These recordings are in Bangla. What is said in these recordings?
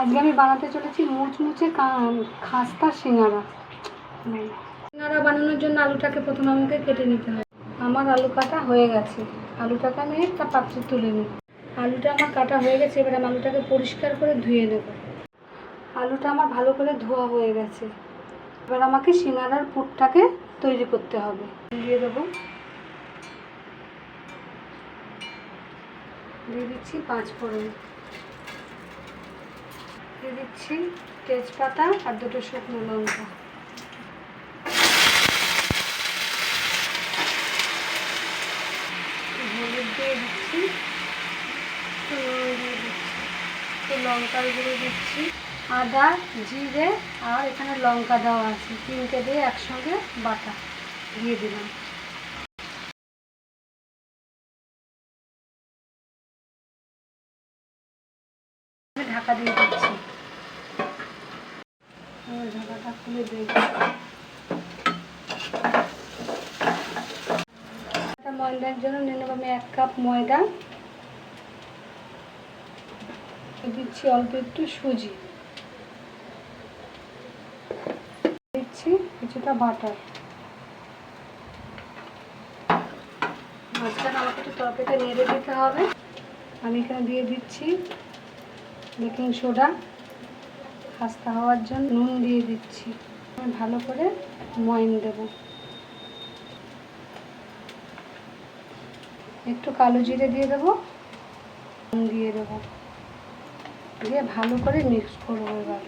আজকে আমি বানাতে চলেছি মুচমুচে খাস্তা সিঙ্গারা। সিঙ্গারা বানানোর জন্য আলুটাকে প্রথমে আমাকে কেটে নিতে হবে। আমার আলু কাটা হয়ে গেছে। আলুটাকে আমি একটা পাত্রে তুলে নিই আলুটা আমার কাটা হয়ে গেছে এবার আমি আলুটাকে পরিষ্কার করে ধুয়ে নেব। আলুটা আমার ভালো করে ধোয়া হয়ে গেছে। এবার আমাকে সিঙ্গারার পুরটাকে তৈরি করতে হবে। দিয়ে দেবো। দিয়ে দিচ্ছি পাঁচ ফোড়ন। দিয়ে দিচ্ছি তেজপাতা আর দুটো শুকনো লঙ্কা। হলুদ দিয়ে দিচ্ছি। দিচ্ছি। লঙ্কার গুঁড়ো দিচ্ছি। আদা, জিরে আর এখানে লঙ্কা দেওয়া আছে। তিনটে দিয়ে একসঙ্গে বাটা দিয়ে দিলাম। ঢাকা দিয়ে দিচ্ছি এবার ঢাকাটা ময়দার জন্য নিয়ে নেব আমি এক কাপ ময়দা। দিচ্ছি অল্প একটু সুজি। দিচ্ছি কিছুটা বাটার। মাঝখানে আমাকে একটু তরকারিটা নেড়ে দিতে হবে। আমি এখানে দিয়ে দিচ্ছি বেকিং সোডা। খাস্তা হওয়ার জন্য নুন দিয়ে দিচ্ছি। আমি ভালো করে ময়ন দেব। একটু কালো জিরে দিয়ে দেবো। নুন দিয়ে দেবো। দিয়ে ভালো করে মিক্স করব এবার।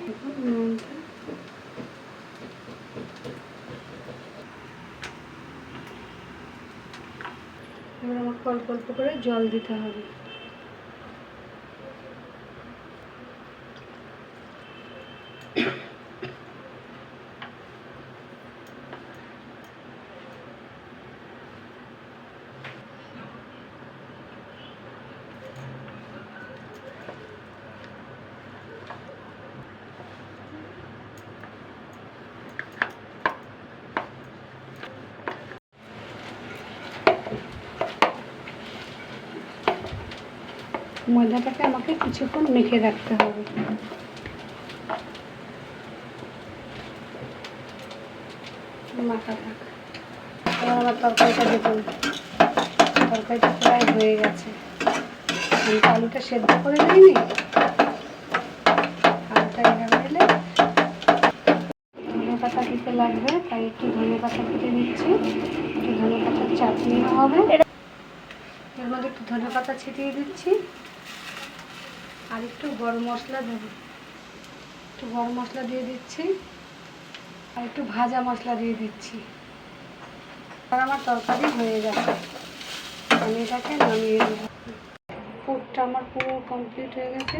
এবার আমাকে অল্প অল্প করে জল দিতে হবে। ময়দাটাকে আমাকে কিছুক্ষণ মেখে রাখতে হবে। মাখা থাক। এবার আমার প্রায় হয়ে গেছে। আমি আলুটা সেদ্ধ করে দিইনি আলুটা এভাবে এলে ধনে পাতা দিতে লাগবে, তাই একটু ধনে পাতা কেটে নিচ্ছি। একটু ধনে পাতার চাটনিও হবে। এর মধ্যে একটু ধনে পাতা ছিটিয়ে দিচ্ছি। আর একটু গরম মশলা দেবো। একটু গরম মশলা দিয়ে দিচ্ছি। আর একটু ভাজা মশলা দিয়ে দিচ্ছি। আর আমার তরকারি হয়ে গেছে। আমি এটাকে নামিয়ে দেবো পুরটা আমার পুরো কমপ্লিট হয়ে গেছে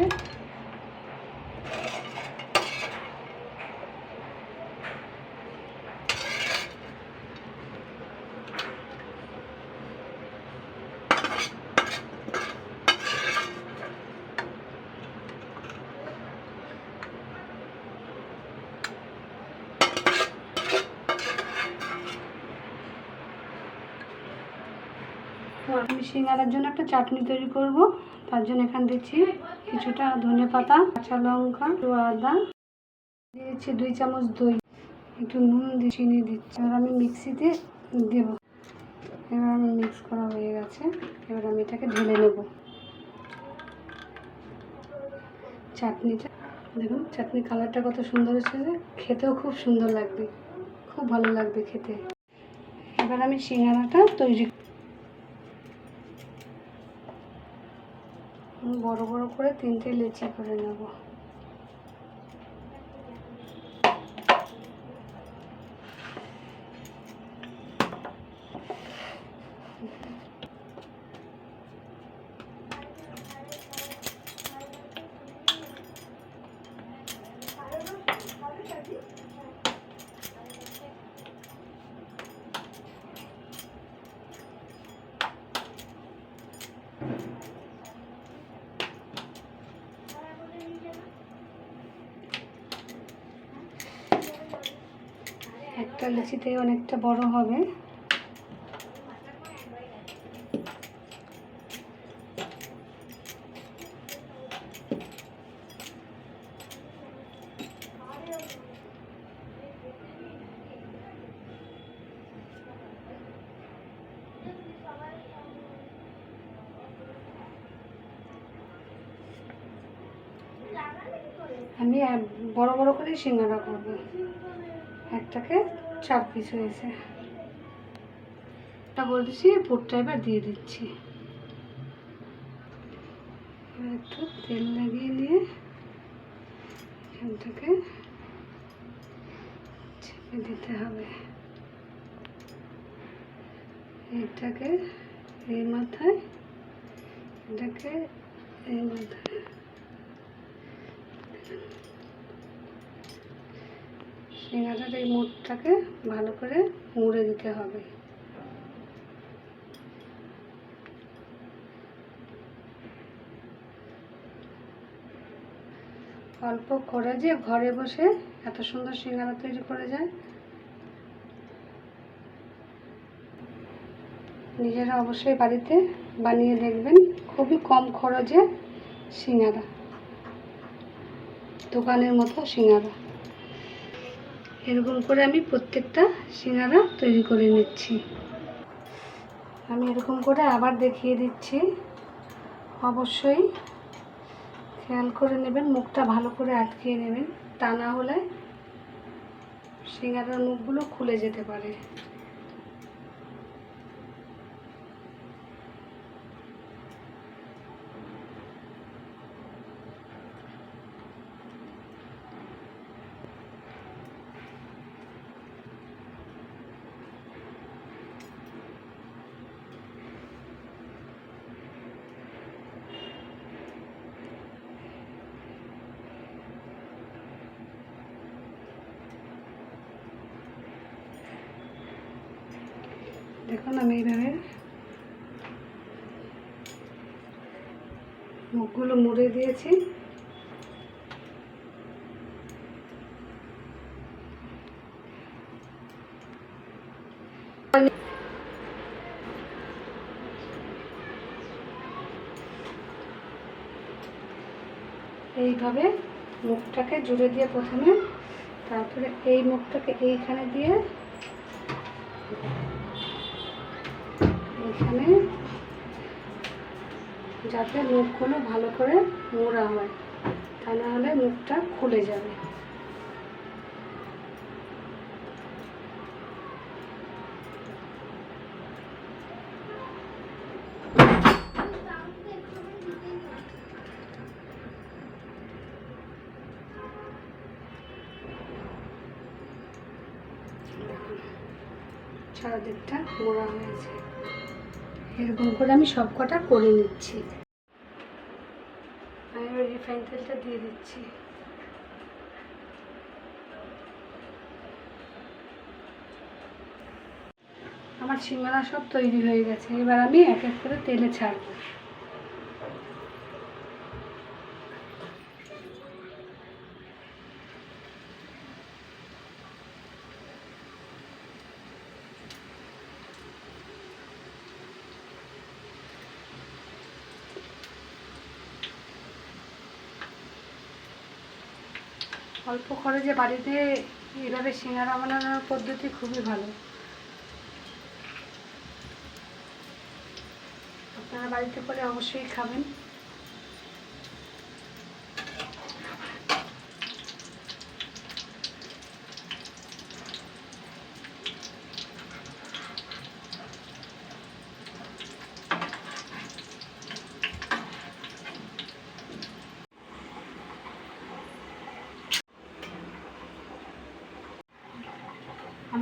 আমি সিঙ্গারার জন্য একটা চাটনি তৈরি করব। তার জন্য এখানে দিচ্ছি কিছুটা ধনে পাতা, কাঁচা লঙ্কা, একটু আদা, দিয়েছি দুই চামচ দই, একটু নুন দিয়ে চিনি দিচ্ছি। এবার আমি মিক্সিতে দেব। এবার আমি মিক্স করা হয়ে গেছে। এবার আমি এটাকে ঢেলে নেব। চাটনিটা, দেখুন, চাটনি কালারটা কত সুন্দর হচ্ছে এসেছে। খেতেও খুব সুন্দর লাগবে। খুব ভালো লাগবে খেতে। এবার আমি সিঙ্গারাটা তৈরি বড় বড় করে তিনটে লেচি করে নেব। একটা লুচিতে অনেকটা বড় হবে। আমি বড় বড় করে সিঙ্গারা করব। একটাকে চার পিস হয়েছে। এটা বলতেছি পুরটা এবার দিয়ে দিচ্ছি। একটু তেল লাগিয়ে নিয়ে এখান থেকে চেপে দিতে হবে। এটাকে এই মাথায়, এটাকে এই মাথায় সিঙ্গাটার এই মুখটাকে ভালো করে মুড়ে দিতে হবে। অল্প করে যে ঘরে বসে এত সুন্দর সিঙ্গারা তৈরি করে যায়, নিজেরা অবশ্যই বাড়িতে বানিয়ে দেখবেন খুবই কম খরচে সিঙ্গারা, দোকানের মতো সিঙ্গারা। এরকম করে আমি প্রত্যেকটা সিঙ্গারা তৈরি করে নিচ্ছি। আমি এরকম করে আবার দেখিয়ে দিচ্ছি। অবশ্যই খেয়াল করে নেবেন, মুখটা ভালো করে আটকিয়ে নেবেন। তা না হলে সিঙ্গারার মুখগুলো খুলে যেতে পারে। দেখুন আমি এইভাবে মুখগুলো মুড়ে দিয়েছি। এইভাবে মুখটাকে জুড়ে দিয়ে প্রথমে তারপরে এই মুখটাকে এইখানে দিয়ে এখানে যাতে মুখগুলো ভালো করে মোড়া হয়, তা না হলে মুখটা খুলে যাবে। চারদিকটা মোড়া হয়েছে। এরকম করে আমি সব কটা করে নিচ্ছি। আমি রিফাইন তেলটা দিয়ে দিচ্ছি। আমার সিঙ্গারা সব তৈরি হয়ে গেছে। এবার আমি এক এক করে তেলে ছাড়বো। অল্প খরচে বাড়িতে এভাবে সিঙ্গারা বানানোর পদ্ধতি খুবই ভালো। আপনারা বাড়িতে করে অবশ্যই খাবেন।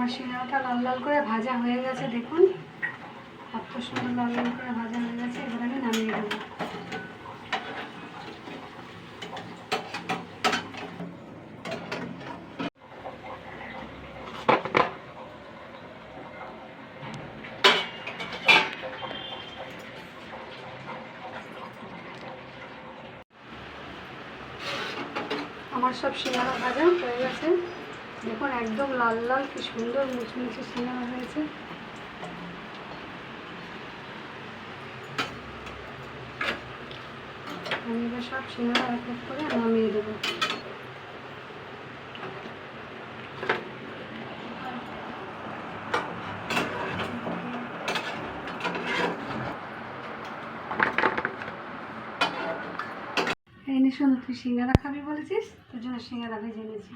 আমার সিঙ্গারাটা লাল লাল করে ভাজা হয়ে গেছে, দেখুন। এত সুন্দর লাল লাল করে ভাজা হয়ে গেছে, এবার আমি নামিয়ে দেবো। আমার সব সিঙ্গারা ভাজা হয়ে গেছে। দেখুন একদম লাল লাল কি সুন্দর মুচমুচে সিনেমা হয়েছে। আমি এবার সব সিনেমা এক এক করে নামিয়ে দেবো। এই নে শোনো, তুই সিঙ্গারা খাবি বলেছিস? তোর জন্য সিঙ্গারা ভেজে এনেছি।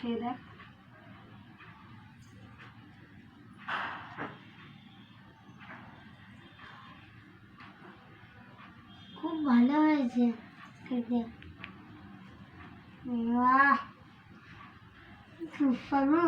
খেয়ে দেখ। খুব ভালো হয়েছে। খেতে বাহ! সুস্বাদু